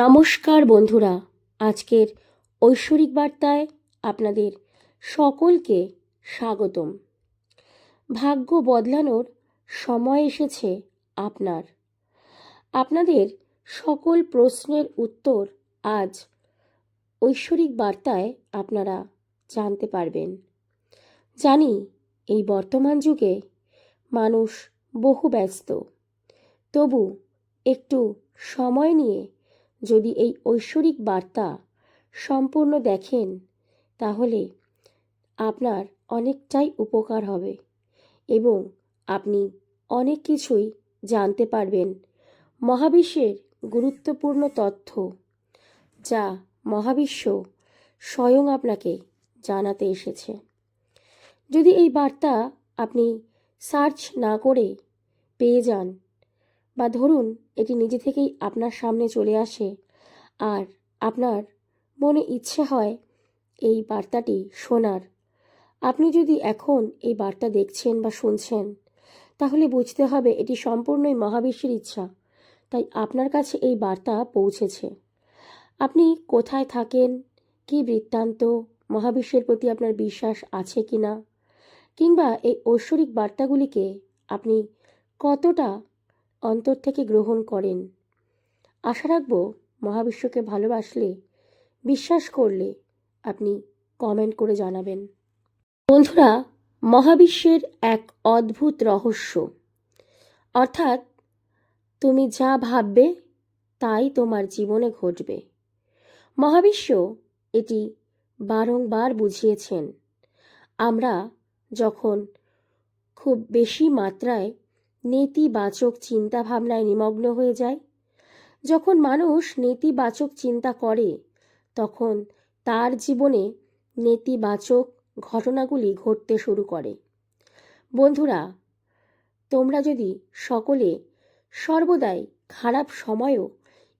নমস্কার বন্ধুরা, আজকের ঐশ্বরিক বার্তায় আপনাদের সকলকে স্বাগতম। ভাগ্য বদলানোর সময় এসেছে আপনার। আপনাদের সকল প্রশ্নের উত্তর আজ ঐশ্বরিক বার্তায় আপনারা জানতে পারবেন। জানি এই বর্তমান যুগে মানুষ বহু ব্যস্ত, তবু একটু সময় নিয়ে যদি এই ঐশ্বরিক বার্তা সম্পূর্ণ দেখেন, তাহলে আপনার অনেকটাই উপকার হবে এবং আপনি অনেক কিছুই জানতে পারবেন। মহাবিশ্বের গুরুত্বপূর্ণ তথ্য, যা মহাবিশ্ব স্বয়ং আপনাকে জানাতে এসেছে। যদি এই বার্তা আপনি সার্চ না করে পেয়ে যান বা ধরুন, এটি নিজে থেকেই আপনার সামনে চলে আসে। আর আপনার মনে ইচ্ছে হয় এই বার্তাটি শোনার। আপনি যদি এখন এই বার্তা দেখছেন বা শুনছেন, তাহলে বুঝতে হবে এটি সম্পূর্ণই মহাবিশ্বের ইচ্ছা, তাই আপনার কাছে এই বার্তা পৌঁছেছে। আপনি কোথায় থাকেন, কি বৃত্তান্ত, মহাবিশ্বের প্রতি আপনার বিশ্বাস আছে কি না কিংবা এই ঐশ্বরিক বার্তাগুলিকে আপনি কতটা অন্তর থেকে গ্রহণ করেন। আশা রাখব মহাবিশ্বকে ভালোবাসলে, বিশ্বাস করলে আপনি কমেন্ট করে জানাবেন। বন্ধুরা, মহাবিশ্বের এক অদ্ভুত রহস্য। অর্থাৎ, তুমি যা ভাববে তাই তোমার জীবনে ঘটবে। মহাবিশ্ব এটি বারংবার বুঝিয়েছেন। আমরা যখন খুব বেশি মাত্রায় নেতিবাচক চিন্তাভাবনায় নিমগ্ন হয়ে যায়। যখন মানুষ নেতিবাচক চিন্তা করে, তখন তার জীবনে নেতিবাচক ঘটনাগুলি ঘটতে শুরু করে। বন্ধুরা, তোমরা যদি সকলে সর্বদাই খারাপ সময়ও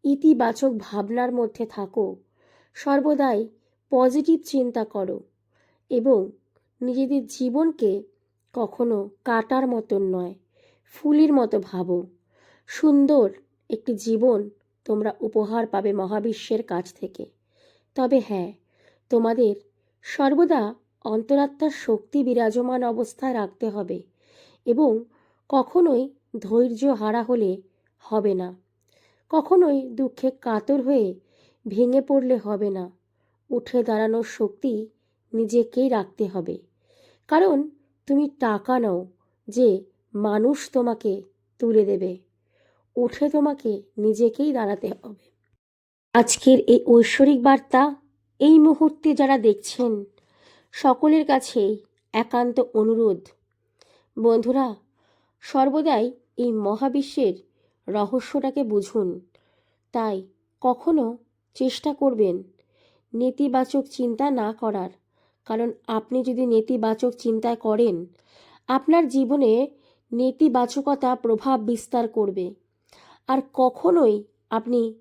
ইতিবাচক ভাবনার মধ্যে থাকো, সর্বদাই পজিটিভ চিন্তা করো এবং নিজেদের জীবনকে কখনো কাটার মতন নয়। ফুলের মতো ভাবো। সুন্দর একটি জীবন তোমরা উপহার পাবে মহাবিশ্বের কাছ থেকে। তবে হ্যাঁ তোমাদের সর্বদা অন্তরাত্মার শক্তি বিরাজমান অবস্থায় রাখতে হবে এবং কখনোই ধৈর্য হারা হলে হবে না। কখনোই দুঃখে কাতর হয়ে ভেঙে পড়লে হবে না। উঠে দাঁড়ানোর শক্তি নিজেকেই রাখতে হবে। কারণ তুমি টাকা নাও যে মানুষ তোমাকে তুলে দেবে। উঠে তোমাকে নিজেকেই দাঁড়াতে হবে। আজকের এই ঐশ্বরিক বার্তা এই মুহূর্তে যারা দেখছেন, সকলের কাছেই একান্ত অনুরোধ। বন্ধুরা, সর্বদাই এই মহাবিশ্বের রহস্যটাকে বুঝুন। তাই কখনো চেষ্টা করবেন নেতিবাচক চিন্তা না করার। কারণ আপনি যদি নেতিবাচক চিন্তা করেন, আপনার জীবনে নেতিবাচকতা প্রভাব বিস্তার করবে। আর কখনোই আপনি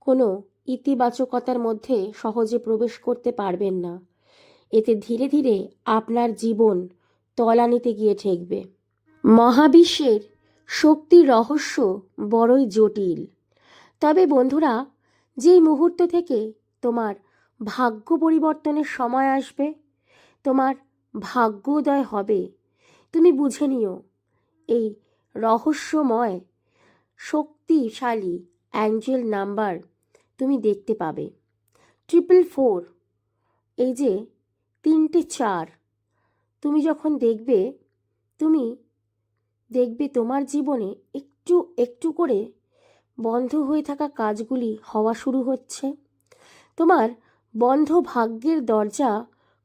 কোনো ইতিবাচকতার মধ্যে সহজে প্রবেশ করতে পারবেন না। এতে ধীরে ধীরে আপনার জীবন তলানিতে গিয়ে ঠেকবে। মহাবিশ্বের শক্তির রহস্য বড়ই জটিল। তবে বন্ধুরা, যেই মুহূর্ত থেকে তোমার ভাগ্য পরিবর্তনের সময় আসবে, তোমার ভাগ্যোদয় হবে। তুমি বুঝে নিও এই রহস্যময়, শক্তিশালী অ্যাঞ্জেল নাম্বার তুমি দেখতে পাবে। ট্রিপল ফোর এই যে তিনটে চার, তুমি যখন দেখবে, তুমি দেখবে তোমার জীবনে একটু একটু করে বন্ধ হয়ে থাকা কাজগুলি হওয়া শুরু হচ্ছে। তোমার বন্ধ ভাগ্যের দরজা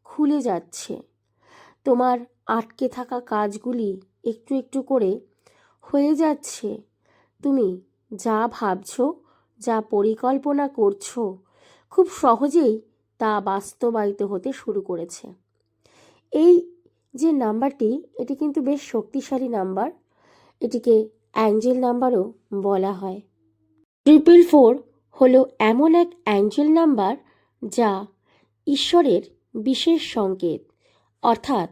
খুলে যাচ্ছে। তোমার আটকে থাকা কাজগুলি একটু একটু করে। হয়ে যাচ্ছে। তুমি যা ভাবছ, যা পরিকল্পনা করছ, খুব সহজেই তা বাস্তবায়িত হতে শুরু করেছে। এই যে নাম্বারটি, এটি কিন্তু বেশ শক্তিশালী নাম্বার। এটিকে অ্যাঞ্জেল নাম্বারও বলা হয়। ট্রিপল ফোর হলো এমন এক অ্যাঞ্জেল নাম্বার যা ঈশ্বরের বিশেষ সংকেত, অর্থাৎ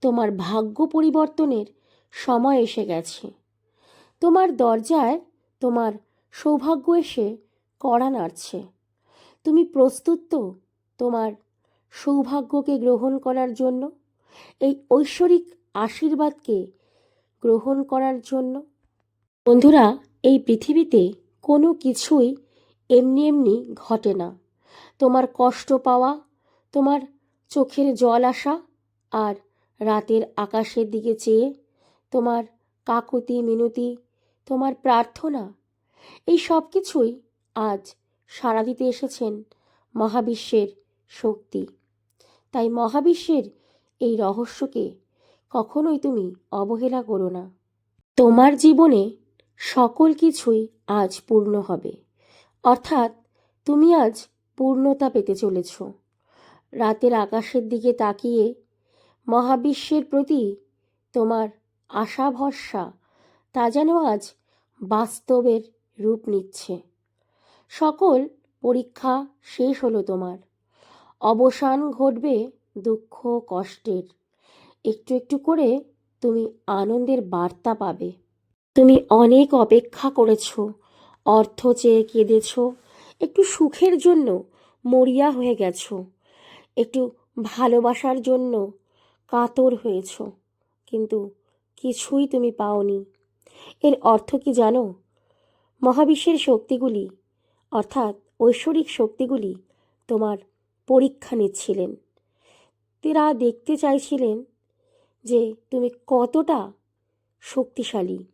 তোমার ভাগ্য পরিবর্তনের সময় এসে গেছে। তোমার দরজায় তোমার সৌভাগ্য এসে কড়া নাড়ছে। তুমি প্রস্তুত তো তোমার সৌভাগ্যকে গ্রহণ করার জন্য? এই ঐশ্বরিক আশীর্বাদকে গ্রহণ করার জন্য? বন্ধুরা, এই পৃথিবীতে কোনো কিছুই এমনি এমনি ঘটে না। তোমার কষ্ট পাওয়া, তোমার চোখের জল আসা আর রাতের আকাশের দিকে চেয়ে তোমার কাকুতি, মিনতি, তোমার প্রার্থনা, এই সব কিছুই আজ সাড়া দিতে এসেছেন মহাবিশ্বের শক্তি। তাই মহাবিশ্বের এই রহস্যকে কখনোই তুমি অবহেলা করো না। তোমার জীবনে সকল কিছুই আজ পূর্ণ হবে। অর্থাৎ তুমি আজ পূর্ণতা পেতে চলেছ। রাতের আকাশের দিকে তাকিয়ে মহাবিশ্বের প্রতি তোমার আশা ভরসা তা যেন আজ বাস্তবের রূপ নিচ্ছে। সকল পরীক্ষা শেষ হলো তোমার। অবসান ঘটবে দুঃখ, কষ্টের। একটু একটু করে তুমি আনন্দের বার্তা পাবে। তুমি অনেক অপেক্ষা করেছ, অর্থ চেয়ে কেঁদেছ, একটু সুখের জন্য মরিয়া হয়ে গেছ, একটু ভালোবাসার জন্য কাতর হয়েছ। কিন্তু কিছুই তুমি পাওনি। এর অর্থ কি জানো? মহাবিশ্বের শক্তিগুলি, অর্থাৎ ঐশ্বরিক শক্তিগুলি তোমার পরীক্ষা নিচ্ছিলেন। তারা দেখতে চাইছিলেন যে তুমি কতটা শক্তিশালী।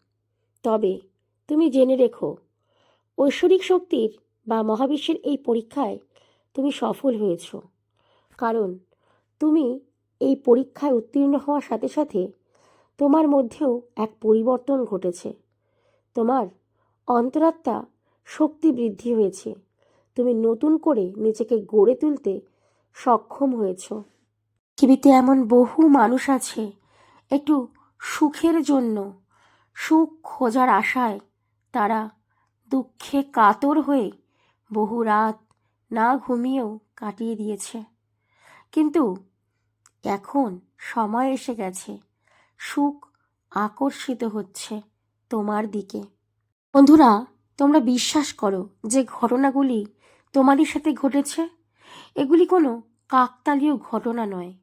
তবে তুমি জেনে রেখো, ঐশ্বরিক শক্তির বা মহাবিশ্বের এই পরীক্ষায় তুমি সফল হয়েছ। কারণ তুমি এই পরীক্ষায় উত্তীর্ণ হওয়ার সাথে সাথে তোমার মধ্যেও এক পরিবর্তন ঘটেছে। তোমার অন্তরাত্মা শক্তি বৃদ্ধি হয়েছে। তুমি নতুন করে নিজেকে গড়ে তুলতে সক্ষম হয়েছ। পৃথিবীতে এমন বহু মানুষ আছে, একটু সুখের জন্য, সুখ খোঁজার আশায় তারা দুঃখে কাতর হয়ে বহু রাত না ঘুমিয়েও কাটিয়ে দিয়েছে। কিন্তু এখন সময় এসে গেছে। সুখ আকর্ষিত হচ্ছে তোমার দিকে। বন্ধুরা, তোমরা বিশ্বাস করো যে ঘটনাগুলি তোমারই সাথে ঘটেছে? এগুলি কোনো কাকতালীয় ঘটনা নয়।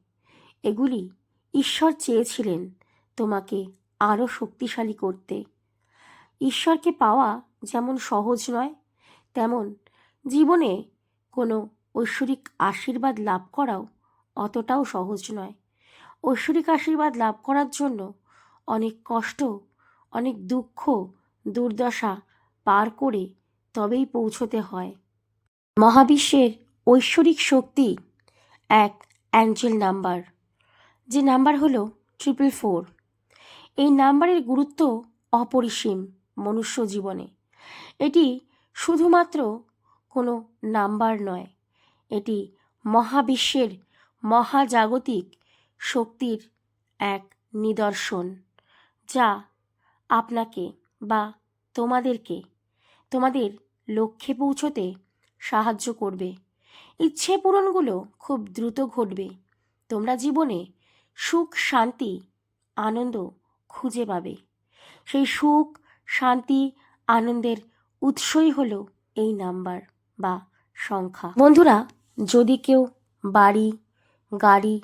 এগুলি ঈশ্বর চেয়েছিলেন তোমাকে আরও শক্তিশালী করতে। ঈশ্বরকে পাওয়া যেমন সহজ নয়, তেমন জীবনে কোনো ঐশ্বরিক আশীর্বাদ লাভ করাও অতটাও সহজ নয়। ঐশ্বরিক আশীর্বাদ লাভ করার জন্য অনেক কষ্ট, অনেক দুঃখ, দুর্দশা পার করে তবেই পৌঁছতে হয়। মহাবিশ্বের ঐশ্বরিক শক্তি এক অ্যাঞ্জেল নাম্বার। যে নাম্বার হলো ট্রিপল ফোর। এই নাম্বারের গুরুত্ব অপরিসীম মনুষ্য জীবনে। এটি শুধুমাত্র কোনো নাম্বার নয়, এটি মহাবিশ্বের মহাজাগতিক শক্তির এক নিদর্শন, যা আপনাকে বা তোমাদেরকে, তোমাদের লক্ষ্যে পৌঁছতে সাহায্য করবে। ইচ্ছে পূরণগুলো খুব দ্রুত ঘটবে। তোমরা জীবনে সুখ, শান্তি, আনন্দ খুঁজে পাবে। সেই সুখ, শান্তি, আনন্দের উৎসই হলো এই নাম্বার বা সংখ্যা। বন্ধুরা, যদি কেউ বাড়ি, গাড়ি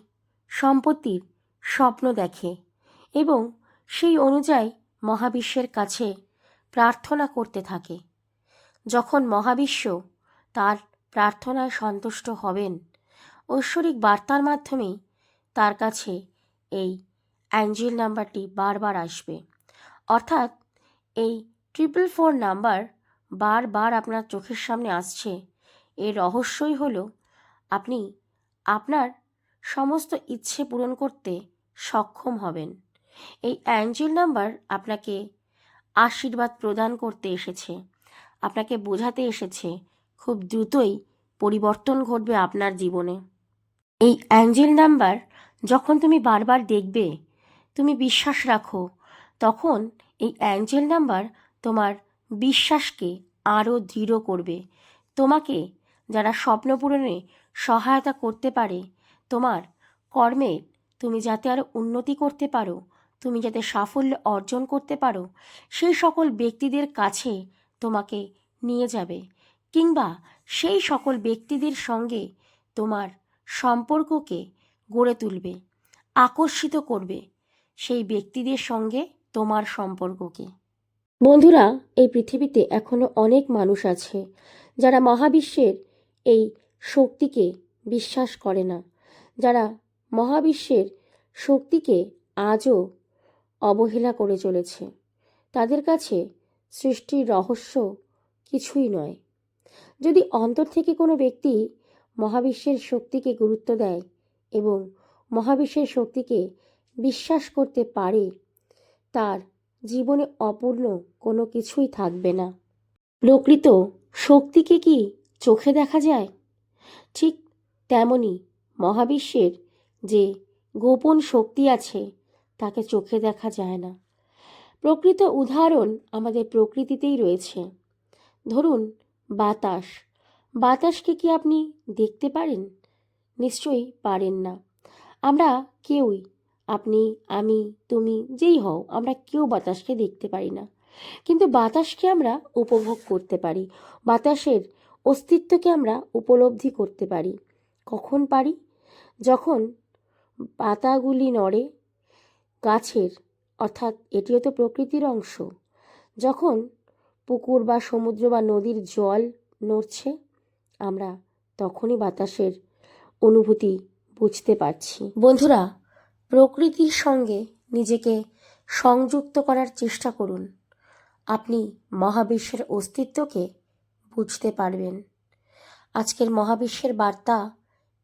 সম্পত্তির স্বপ্ন দেখে এবং সেই অনুযায়ী মহাবিশ্বের কাছে প্রার্থনা করতে থাকে। যখন মহাবিশ্ব তার প্রার্থনায় সন্তুষ্ট হবেন, ঐশ্বরিক বার্তার মাধ্যমেই তার কাছে এই অ্যাঞ্জেল নাম্বারটি বারবার আসবে। অর্থাৎ এই ট্রিপল ফোর নাম্বার বারবার আপনার চোখের সামনে আসছে। এর রহস্যই হলো, আপনি আপনার সমস্ত ইচ্ছে পূরণ করতে সক্ষম হবেন। এই অ্যাঞ্জেল নাম্বার আপনাকে আশীর্বাদ প্রদান করতে এসেছে। আপনাকে বোঝাতে এসেছে খুব দ্রুতই পরিবর্তন ঘটবে আপনার জীবনে। এই অ্যাঞ্জেল নাম্বার যখন তুমি বারবার দেখবে, তুমি বিশ্বাস রাখো, তখন এই অ্যাঞ্জেল নাম্বার তোমার বিশ্বাসকে আরও দৃঢ় করবে। তোমাকে যারা স্বপ্ন পূরণে সহায়তা করতে পারে তোমার কর্মে তুমি যাতে আরও উন্নতি করতে পারো, তুমি যাতে সাফল্য অর্জন করতে পারো, সেই সকল ব্যক্তিদের কাছে তোমাকে নিয়ে যাবে কিংবা সেই সকল ব্যক্তিদের সঙ্গে তোমার সম্পর্ককে গড়ে তুলবে, আকর্ষিত করবে সেই ব্যক্তিদের সঙ্গে তোমার সম্পর্ককে। বন্ধুরা, এই পৃথিবীতে এখনও অনেক মানুষ আছে যারা মহাবিশ্বের এই শক্তিকে বিশ্বাস করে না। যারা মহাবিশ্বের শক্তিকে আজও অবহেলা করে চলেছে, তাদের কাছে সৃষ্টির রহস্য কিছুই নয়। যদি অন্তর থেকে কোনো ব্যক্তি মহাবিশ্বের শক্তিকে গুরুত্ব দেয় এবং মহাবিশ্বের শক্তিকে বিশ্বাস করতে পারে, তার জীবনে অপূর্ণ কোনো কিছুই থাকবে না। প্রকৃত শক্তিকে কি চোখে দেখা যায়? ঠিক তেমনি মহাবিশ্বের যে গোপন শক্তি আছে, তাকে চোখে দেখা যায় না। প্রকৃত উদাহরণ আমাদের প্রকৃতিতেই রয়েছে। ধরুন, বাতাস। বাতাসকে কি আপনি দেখতে পারেন? নিশ্চয়ই পারেন না। আমরা কেউই, আপনি, আমি, তুমি যেই হও, আমরা কেউ বাতাসকে দেখতে পারি না। কিন্তু বাতাসকে আমরা উপভোগ করতে পারি। বাতাসের অস্তিত্বকে আমরা উপলব্ধি করতে পারি। কখন পারি? যখন পাতাগুলি নড়ে, গাছের, অর্থাৎ এটিও তো প্রকৃতির অংশ, যখন পুকুর বা সমুদ্র বা নদীর জল নড়ছে, আমরা তখনই বাতাসের অনুভূতি বুঝতে পারছি। বন্ধুরা, প্রকৃতির সঙ্গে নিজেকে সংযুক্ত করার চেষ্টা করুন। আপনি মহাবিশ্বের অস্তিত্বকে বুঝতে পারবেন। আজকের মহাবিশ্বের বার্তা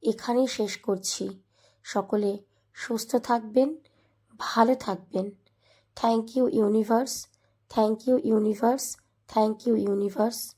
এখানেই শেষ করছি। সকলে সুস্থ থাকবেন, ভালো থাকবেন। Thank you universe, thank you universe, thank you universe.